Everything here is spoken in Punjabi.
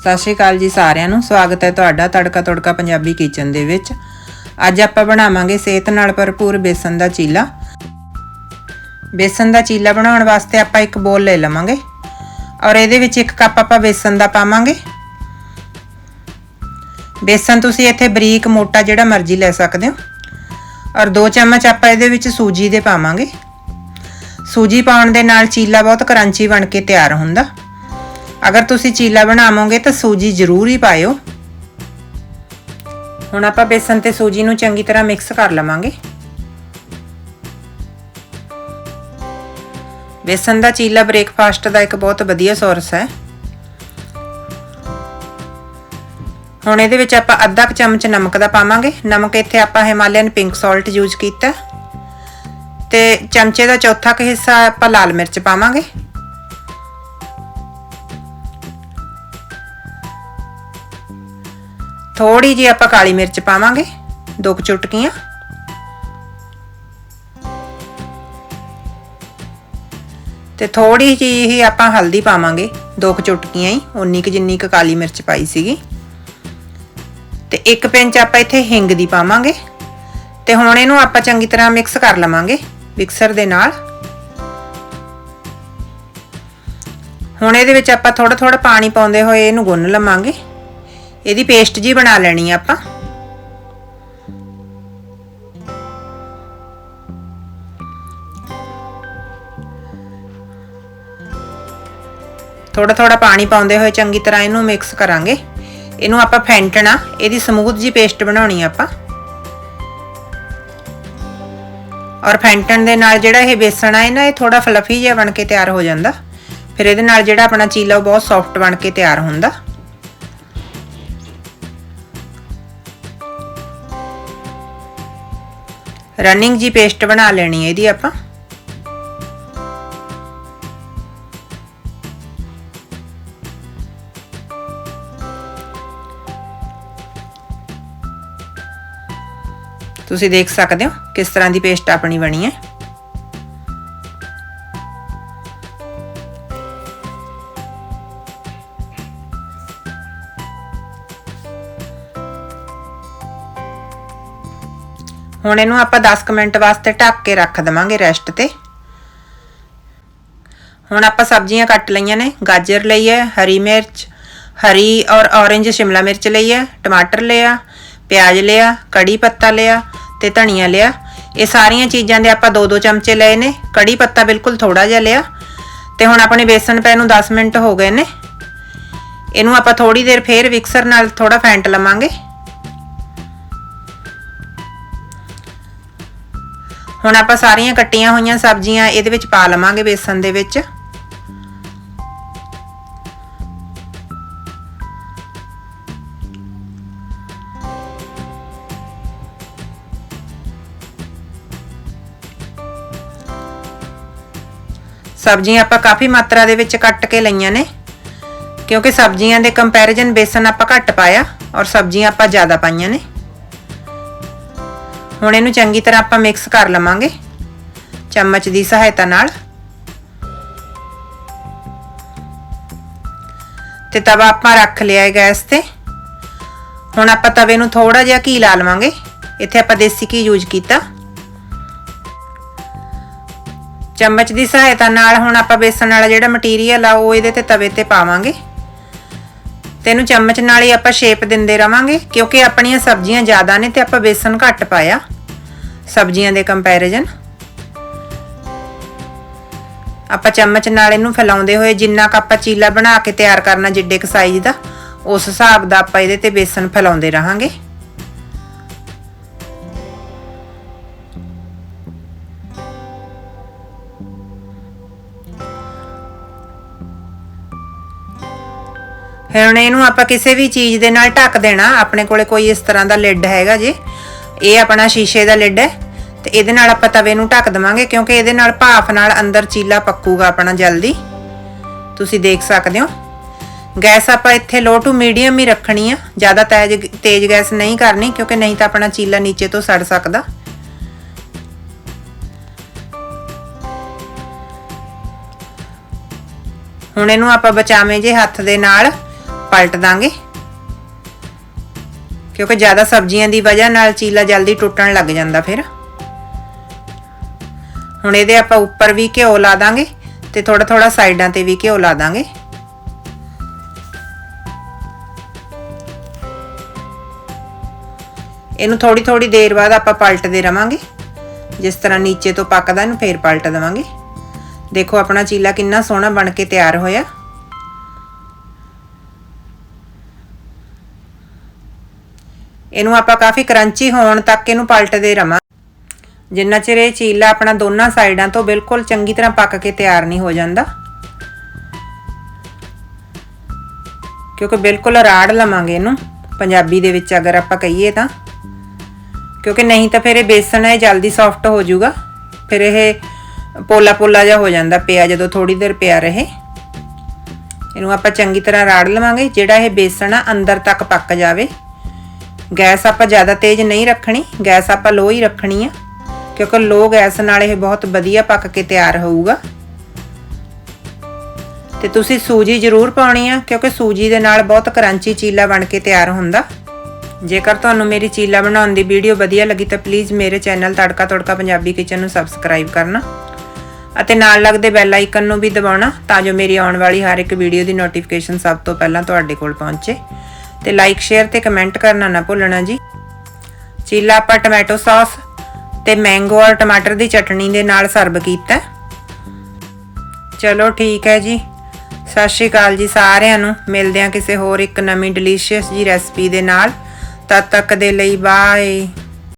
ਸਤਿ ਸ਼੍ਰੀ ਅਕਾਲ ਜੀ ਸਾਰਿਆਂ ਨੂੰ। ਸਵਾਗਤ ਹੈ ਤੁਹਾਡਾ ਤੜਕਾ ਤੜਕਾ ਪੰਜਾਬੀ ਕਿਚਨ ਦੇ ਵਿੱਚ। ਅੱਜ ਆਪਾਂ ਬਣਾਵਾਂਗੇ ਸਿਹਤ ਨਾਲ ਭਰਪੂਰ ਬੇਸਨ ਦਾ ਚੀਲਾ। ਬੇਸਨ ਦਾ ਚੀਲਾ ਬਣਾਉਣ ਵਾਸਤੇ ਆਪਾਂ ਇੱਕ ਬੋਲ ਲੈ ਲਵਾਂਗੇ। ਔਰ ਇਹਦੇ ਵਿੱਚ ਇੱਕ ਕੱਪ ਆਪਾਂ ਬੇਸਨ ਦਾ ਪਾਵਾਂਗੇ। ਬੇਸਨ ਤੁਸੀਂ ਇੱਥੇ ਬਰੀਕ ਮੋਟਾ ਜਿਹੜਾ ਮਰਜ਼ੀ ਲੈ ਸਕਦੇ ਹੋ। ਔਰ 2 ਚਮਚ ਆਪਾਂ ਇਹਦੇ ਵਿੱਚ ਸੂਜੀ ਦੇ ਪਾਵਾਂਗੇ। ਸੂਜੀ ਪਾਉਣ ਦੇ ਨਾਲ ਚੀਲਾ ਬਹੁਤ ਕਰੰਚੀ ਬਣ ਕੇ ਤਿਆਰ ਹੁੰਦਾ। ਅਗਰ ਤੁਸੀਂ ਚੀਲਾ ਬਣਾਵੋਗੇ ਤਾਂ ਸੂਜੀ ਜ਼ਰੂਰ ਹੀ ਪਾਇਓ। ਹੁਣ ਆਪਾਂ ਬੇਸਨ ਤੇ ਸੂਜੀ ਨੂੰ ਚੰਗੀ ਤਰ੍ਹਾਂ ਮਿਕਸ ਕਰ ਲਵਾਂਗੇ। ਬੇਸਨ ਦਾ ਚੀਲਾ ਬ੍ਰੇਕਫਾਸਟ ਦਾ ਇੱਕ ਬਹੁਤ ਵਧੀਆ ਸੋਰਸ ਹੈ। ਹੁਣ ਇਹਦੇ ਵਿੱਚ ਆਪਾਂ ਅੱਧਾ ਕੁ ਚਮਚ ਨਮਕ ਦਾ ਪਾਵਾਂਗੇ। ਨਮਕ ਇੱਥੇ ਆਪਾਂ ਹਿਮਾਲਯਨ ਪਿੰਕ ਸਾਲਟ ਯੂਜ਼ ਕੀਤਾ। ਤੇ ਚਮਚੇ ਦਾ ਚੌਥਾ ਕੁ ਹਿੱਸਾ ਆਪਾਂ ਲਾਲ ਮਿਰਚ ਪਾਵਾਂਗੇ। ਥੋੜੀ ਜਿਹੀ ਆਪਾਂ ਕਾਲੀ ਮਿਰਚ ਪਾਵਾਂਗੇ, ਦੋ ਕੁ ਚੁਟਕੀਆਂ। ਤੇ ਥੋੜੀ ਜਿਹੀ ਹੀ ਆਪਾਂ ਹਲਦੀ ਪਾਵਾਂਗੇ, ਦੋ ਕੁ ਚੁਟਕੀਆਂ ਹੀ ਉਨੀ ਕੁ ਜਿੰਨੀ ਕੁ ਕਾਲੀ ਮਿਰਚ ਪਾਈ ਸੀਗੀ। ਤੇ ਇੱਕ ਪਿੰਚ ਆਪਾਂ ਇੱਥੇ ਹਿੰਗ ਦੀ ਪਾਵਾਂਗੇ। ਤੇ ਹੁਣ ਇਹਨੂੰ ਆਪਾਂ ਚੰਗੀ ਤਰ੍ਹਾਂ ਮਿਕਸ ਕਰ ਲਵਾਂਗੇ, ਮਿਕਸਰ ਦੇ ਨਾਲ। ਹੁਣ ਇਹਦੇ ਵਿੱਚ ਆਪਾਂ ਥੋੜਾ ਥੋੜਾ ਪਾਣੀ ਪਾਉਂਦੇ ਹੋਏ ਇਹਨੂੰ ਗੁੰਨ ਲਵਾਂਗੇ। ਇਹਦੀ ਪੇਸਟ ਜੀ ਬਣਾ ਲੈਣੀ ਆ ਆਪਾਂ। ਥੋੜਾ ਥੋੜਾ ਪਾਣੀ ਪਾਉਂਦੇ ਹੋਏ ਚੰਗੀ ਤਰ੍ਹਾਂ ਇਹਨੂੰ ਮਿਕਸ ਕਰਾਂਗੇ। ਇਹਨੂੰ ਆਪਾਂ ਫੈਂਟਣਾ, ਇਹਦੀ ਸਮੂਥ ਜੀ ਪੇਸਟ ਬਣਾਉਣੀ ਆਪਾਂ। ਔਰ ਫੈਂਟਣ ਦੇ ਨਾਲ ਜਿਹੜਾ ਇਹ ਬੇਸਣ ਆ, ਇਹ ਨਾ ਇਹ ਥੋੜਾ ਫਲਫੀ ਜਿਹਾ ਬਣ ਕੇ ਤਿਆਰ ਹੋ ਜਾਂਦਾ। ਫਿਰ ਇਹਦੇ ਨਾਲ ਜਿਹੜਾ ਆਪਣਾ ਚੀਲਾ ਉਹ ਬਹੁਤ ਸੌਫਟ ਬਣ ਕੇ ਤਿਆਰ ਹੁੰਦਾ। ਰਨਿੰਗ ਜੀ ਪੇਸਟ ਬਣਾ ਲੈਣੀ ਹੈ ਇਹਦੀ ਆਪਾਂ। ਤੁਸੀਂ ਦੇਖ ਸਕਦੇ ਹੋ ਕਿਸ ਤਰ੍ਹਾਂ ਦੀ ਪੇਸਟ ਆਪਣੀ ਬਣੀ ਹੈ। ਹੁਣ ਇਹਨੂੰ ਆਪਾਂ 10 ਕੁ ਮਿੰਟ ਵਾਸਤੇ ਢੱਕ ਕੇ ਰੱਖ ਦਵਾਂਗੇ ਰੈਸਟ ਤੇ। ਹੁਣ ਆਪਾਂ ਸਬਜ਼ੀਆਂ ਕੱਟ ਲਈਆਂ ਨੇ, ਗਾਜਰ ਲਈ ਹੈ, ਹਰੀ ਮਿਰਚ, ਹਰੀ ਔਰ ਔਰੇਂਜ ਸ਼ਿਮਲਾ ਮਿਰਚ ਲਈ ਹੈ, ਟਮਾਟਰ ਲਿਆ, ਪਿਆਜ਼ ਲਿਆ, ਕੜੀ ਪੱਤਾ ਲਿਆ ਤੇ ਧਨੀਆ ਲਿਆ। ਇਹ ਸਾਰੀਆਂ ਚੀਜ਼ਾਂ ਦੇ ਆਪਾਂ 2-2 ਚਮਚੇ ਲਏ ਨੇ, ਕੜੀ ਪੱਤਾ ਬਿਲਕੁਲ ਥੋੜਾ ਜਿਹਾ ਲਿਆ। ਤੇ ਹੁਣ ਆਪਣੇ ਬੇਸਨ ਪੈ ਨੂੰ 10 ਮਿੰਟ ਹੋ ਗਏ ਨੇ। ਇਹਨੂੰ ਆਪਾਂ ਥੋੜੀ ਦੇਰ ਫੇਰ ਮਿਕਸਰ ਨਾਲ ਥੋੜਾ ਫੈਂਟ ਲਵਾਂਗੇ। ਹੁਣ ਆਪਾਂ ਸਾਰੀਆਂ ਕੱਟੀਆਂ ਹੋਈਆਂ ਸਬਜ਼ੀਆਂ ਇਹਦੇ ਵਿੱਚ ਪਾ ਲਵਾਂਗੇ ਬੇਸਨ ਦੇ ਵਿੱਚ। ਸਬਜ਼ੀਆਂ ਆਪਾਂ ਕਾਫੀ ਮਾਤਰਾ ਦੇ ਵਿੱਚ ਕੱਟ ਕੇ ਲਈਆਂ ਨੇ, ਕਿਉਂਕਿ ਸਬਜ਼ੀਆਂ ਦੇ ਕੰਪੈਰੀਜ਼ਨ ਬੇਸਨ ਆਪਾਂ ਘੱਟ ਪਾਇਆ ਔਰ ਸਬਜ਼ੀਆਂ ਆਪਾਂ ਜ਼ਿਆਦਾ ਪਾਈਆਂ ਨੇ। ਹੁਣ ਇਹਨੂੰ ਚੰਗੀ ਤਰ੍ਹਾਂ ਆਪਾਂ ਮਿਕਸ ਕਰ ਲਵਾਂਗੇ ਚਮਚ ਦੀ ਸਹਾਇਤਾ ਨਾਲ। ਤੇ ਤਵਾ ਆਪਾਂ ਰੱਖ ਲਿਆ ਹੈ ਗੈਸ ਤੇ। ਹੁਣ ਆਪਾਂ ਤਵੇ ਨੂੰ ਥੋੜਾ ਜਿਹਾ ਘੀ ਲਾ ਲਵਾਂਗੇ। ਇੱਥੇ ਆਪਾਂ ਦੇਸੀ ਘੀ ਯੂਜ਼ ਕੀਤਾ। ਚਮਚ ਦੀ ਸਹਾਇਤਾ ਨਾਲ ਹੁਣ ਆਪਾਂ ਬੇਸਣ ਵਾਲਾ ਜਿਹੜਾ ਮਟੀਰੀਅਲ ਆ, ਉਹ ਇਹਦੇ ਤੇ ਤਵੇ ਤੇ ਪਾਵਾਂਗੇ। ਤੇ ਇਹਨੂੰ ਚਮਚ ਨਾਲ ਹੀ ਆਪਾਂ ਸ਼ੇਪ ਦਿੰਦੇ ਰਵਾਂਗੇ, ਕਿਉਂਕਿ ਆਪਣੀਆਂ ਸਬਜ਼ੀਆਂ ਜ਼ਿਆਦਾ ਨੇ ਤੇ ਆਪਾਂ ਬੇਸਨ ਘੱਟ ਪਾਇਆ। ਸਬਜ਼ੀਆਂ ਦੇ ਕੰਪੈਰੀਜ਼ਨ ਆਪਾਂ ਚਮਚ ਨਾਲ ਇਹਨੂੰ ਫੈਲਾਉਂਦੇ ਹੋਏ ਜਿੰਨਾ ਕ ਆਪਾਂ ਚੀਲਾ ਬਣਾ ਕੇ ਤਿਆਰ ਕਰਨਾ ਜਿੱਡੇ ਕ ਸਾਈਜ਼ ਦਾ, ਉਸ ਹਿਸਾਬ ਦਾ ਆਪਾਂ ਇਹਦੇ ਤੇ ਬੇਸਨ ਫੈਲਾਉਂਦੇ ਰਹਾਂਗੇ। ਹੁਣ ਇਹਨੂੰ ਆਪਾਂ ਕਿਸੇ ਵੀ ਚੀਜ਼ ਦੇ ਨਾਲ ਢੱਕ ਦੇਣਾ। ਆਪਣੇ ਕੋਲੇ ਕੋਈ ਇਸ ਤਰ੍ਹਾਂ ਦਾ ਲਿਡ ਹੈਗਾ ਜੇ। ਇਹ ਆਪਣਾ ਸ਼ੀਸ਼ੇ ਦਾ ਲਿਡ ਹੈ। ਤੇ ਇਹਦੇ ਨਾਲ ਆਪਾਂ ਤਵੇ ਨੂੰ ਢੱਕ ਦਵਾਂਗੇ ਕਿਉਂਕਿ ਇਹਦੇ ਨਾਲ ਭਾਫ ਨਾਲ ਅੰਦਰ ਚੀਲਾ ਪੱਕੂਗਾ ਆਪਣਾ ਜਲਦੀ। ਤੁਸੀਂ ਦੇਖ ਸਕਦੇ ਹੋ। ਗੈਸ ਆਪਾਂ ਇੱਥੇ ਲੋ ਟੂ ਮੀਡੀਅਮ ਹੀ ਰੱਖਣੀ ਆ। ਜ਼ਿਆਦਾ ਤੇਜ਼ ਤੇਜ਼ ਗੈਸ ਨਹੀਂ ਕਰਨੀ ਕਿਉਂਕਿ ਨਹੀਂ ਤਾਂ ਆਪਣਾ ਚੀਲਾ ਨੀਚੇ ਤੋਂ ਸੜ ਸਕਦਾ। ਹੁਣ ਇਹਨੂੰ ਆਪਾਂ ਬਚਾਵੇਂ ਜੇ ਹੱਥ ਦੇ ਨਾਲ। ਪਲਟ ਦਾਂਗੇ। ਕਿਉਂਕਿ ਜ਼ਿਆਦਾ ਸਬਜ਼ੀਆਂ ਦੀ ਵਜ੍ਹਾ ਨਾਲ ਚੀਲਾ ਜਲਦੀ ਟੁੱਟਣ ਲੱਗ ਜਾਂਦਾ ਫਿਰ। ਹੁਣ ਇਹਦੇ ਆਪਾਂ ਉੱਪਰ ਵੀ ਘਿਓ ਲਾ ਦਾਂਗੇ ਤੇ ਥੋੜਾ ਥੋੜਾ ਸਾਈਡਾਂ ਤੇ ਵੀ ਘਿਓ ਲਾ ਦਾਂਗੇ। ਇਹਨੂੰ ਥੋੜੀ ਥੋੜੀ ਦੇਰ ਬਾਅਦ ਆਪਾਂ ਪਲਟਦੇ ਰਵਾਂਗੇ। ਜਿਸ ਤਰ੍ਹਾਂ ਨੀਚੇ ਤੋਂ ਪੱਕਦਾ ਇਹਨੂੰ ਫੇਰ ਪਲਟ ਦੇਵਾਂਗੇ। ਦੇਖੋ ਆਪਣਾ ਚੀਲਾ ਕਿੰਨਾ ਸੋਹਣਾ ਬਣ ਕੇ ਤਿਆਰ ਹੋਇਆ। ਇਹਨੂੰ ਆਪਾਂ ਕਾਫੀ ਕਰੰਚੀ ਹੋਣ ਤੱਕ ਇਹਨੂੰ ਪਲਟਦੇ ਰਵਾਂ। ਜਿੰਨਾ ਚਿਰ ਇਹ ਚੀਲਾ ਆਪਣਾ ਦੋਨਾਂ ਸਾਈਡਾਂ ਤੋਂ ਬਿਲਕੁਲ ਚੰਗੀ ਤਰ੍ਹਾਂ ਪੱਕ ਕੇ ਤਿਆਰ ਨਹੀਂ ਹੋ ਜਾਂਦਾ, ਕਿਉਂਕਿ ਬਿਲਕੁਲ ਰਾੜ ਲਵਾਂਗੇ ਇਹਨੂੰ, ਪੰਜਾਬੀ ਦੇ ਵਿੱਚ ਅਗਰ ਆਪਾਂ ਕਹੀਏ ਤਾਂ। ਕਿਉਂਕਿ ਨਹੀਂ ਤਾਂ ਫਿਰ ਇਹ ਬੇਸਣ ਹੈ ਜਲਦੀ ਸੌਫਟ ਹੋ ਜਾਊਗਾ, ਫਿਰ ਇਹ ਪੋਲਾ ਪੋਲਾ ਜਿਹਾ ਹੋ ਜਾਂਦਾ ਪਿਆ ਜਦੋਂ ਥੋੜੀ ਦੇਰ ਪਿਆ ਰਹੇ। ਇਹਨੂੰ ਆਪਾਂ ਚੰਗੀ ਤਰ੍ਹਾਂ ਰਾੜ ਲਵਾਂਗੇ, ਜਿਹੜਾ ਇਹ ਬੇਸਣ ਆ, ਅੰਦਰ ਤੱਕ ਪੱਕ ਜਾਵੇ। ਗੈਸ ਆਪਾਂ ਜ਼ਿਆਦਾ ਤੇਜ਼ ਨਹੀਂ ਰੱਖਣੀ, ਗੈਸ ਆਪਾਂ ਲੋ ਹੀ ਰੱਖਣੀ ਆ, ਕਿਉਂਕਿ ਲੋ ਗੈਸ ਨਾਲ ਇਹ ਬਹੁਤ ਵਧੀਆ ਪੱਕ ਕੇ ਤਿਆਰ ਹੋਊਗਾ। ਤੇ ਤੁਸੀਂ ਸੂਜੀ ਜ਼ਰੂਰ ਪਾਉਣੀ ਆ, ਕਿਉਂਕਿ ਸੂਜੀ ਦੇ ਨਾਲ ਬਹੁਤ ਕਰੰਚੀ ਚੀਲਾ ਬਣ ਕੇ ਤਿਆਰ ਹੁੰਦਾ। ਜੇਕਰ ਤੁਹਾਨੂੰ ਮੇਰੀ ਚੀਲਾ ਬਣਾਉਣ ਦੀ ਵੀਡੀਓ ਵਧੀਆ ਲੱਗੀ ਤਾਂ ਪਲੀਜ਼ ਮੇਰੇ ਚੈਨਲ ਤੜਕਾ ਤੜਕਾ ਪੰਜਾਬੀ ਕਿਚਨ ਨੂੰ ਸਬਸਕ੍ਰਾਈਬ ਕਰਨਾ। ਅਤੇ ਨਾਲ ਲੱਗਦੇ ਬੈਲ ਆਈਕਨ ਨੂੰ ਵੀ ਦਬਾਉਣਾ, ਤਾਂ ਜੋ ਮੇਰੀ ਆਉਣ ਵਾਲੀ ਹਰ ਇੱਕ ਵੀਡੀਓ ਦੀ ਨੋਟੀਫਿਕੇਸ਼ਨ ਸਭ ਤੋਂ ਪਹਿਲਾਂ ਤੁਹਾਡੇ ਕੋਲ ਪਹੁੰਚੇ। ਤੇ ਲਾਈਕ ਸ਼ੇਅਰ ਤੇ ਕਮੈਂਟ ਕਰਨਾ ਨਾ ਭੁੱਲਣਾ ਜੀ। ਚੀਲਾ ਆਪਾਂ ਟੋਮੈਟੋ ਸੌਸ ਤੇ ਮੈਂਗੋ ਔਰ ਟਮਾਟਰ ਦੀ ਚਟਣੀ ਦੇ ਨਾਲ ਸਰਵ ਕੀਤਾ। ਚਲੋ ਠੀਕ ਹੈ ਜੀ। ਸਤਿ ਸ਼੍ਰੀ ਅਕਾਲ ਜੀ ਸਾਰਿਆਂ ਨੂੰ। ਮਿਲਦੇ ਹਾਂ ਕਿਸੇ ਹੋਰ ਇੱਕ ਨਵੀਂ ਡਿਲੀਸ਼ੀਅਸ ਜੀ ਰੈਸਪੀ ਦੇ ਨਾਲ। ਤਦ ਤੱਕ ਦੇ ਲਈ ਬਾਏ